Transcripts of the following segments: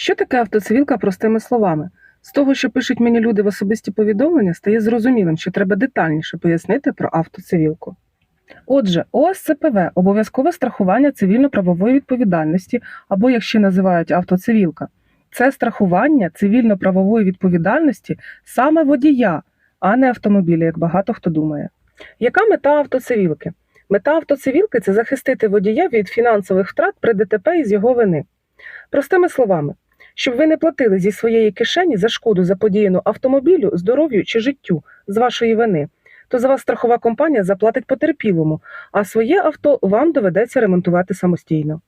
Що таке автоцивілка простими словами? З того, що пишуть мені люди в особисті повідомлення, стає зрозумілим, що треба детальніше пояснити про автоцивілку. Отже, ОСЦПВ обов'язкове страхування цивільно-правової відповідальності, або як ще називають автоцивілка. Це страхування цивільно-правової відповідальності саме водія, а не автомобіля, як багато хто думає. Яка мета автоцивілки? Мета автоцивілки це захистити водія від фінансових втрат при ДТП із його вини. Простими словами, щоб ви не платили зі своєї кишені за шкоду заподіяну автомобілю, здоров'ю чи життю з вашої вини, то за вас страхова компанія заплатить потерпілому, а своє авто вам доведеться ремонтувати самостійно.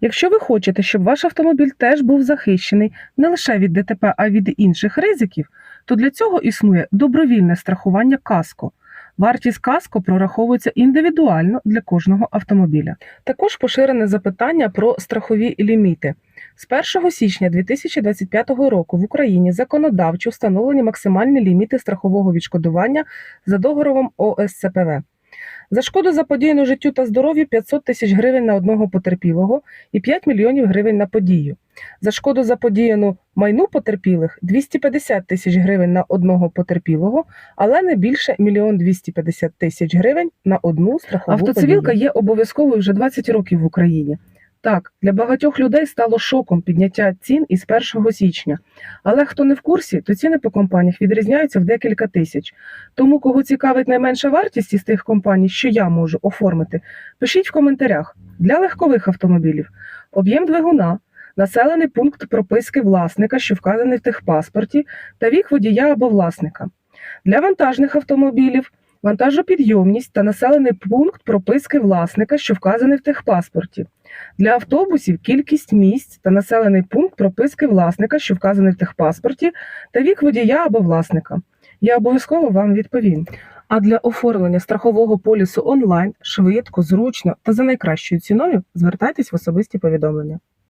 Якщо ви хочете, щоб ваш автомобіль теж був захищений не лише від ДТП, а й від інших ризиків, то для цього існує добровільне страхування каско. Вартість каско прораховується індивідуально для кожного автомобіля. Також поширене запитання про страхові ліміти. З 1 січня 2025 року в Україні законодавчо встановлені максимальні ліміти страхового відшкодування за договором ОСЦПВ. За шкоду заподіяну життю та здоров'ю 500 тисяч гривень на одного потерпілого і 5 мільйонів гривень на подію. За шкоду заподіяну майну потерпілих 250 тисяч гривень на одного потерпілого, але не більше 1 250 тисяч гривень на одну страхову Автоцивілка подію. є обов'язковою вже 20 років в Україні. Так, для багатьох людей стало шоком підняття цін із 1 січня. Але хто не в курсі, то ціни по компаніях відрізняються в декілька тисяч. Тому, кого цікавить найменша вартість із тих компаній, що я можу оформити, пишіть в коментарях. Для легкових автомобілів об'єм двигуна, населений пункт прописки власника, що вказаний в техпаспорті, та вік водія або власника. Для вантажних автомобілів вантажопідйомність та населений пункт прописки власника, що вказаний в техпаспорті. Для автобусів кількість місць та населений пункт прописки власника, що вказаний в техпаспорті, та вік водія або власника. Я обов'язково вам відповім. А для оформлення страхового полісу онлайн швидко, зручно та за найкращою ціною звертайтесь в особисті повідомлення.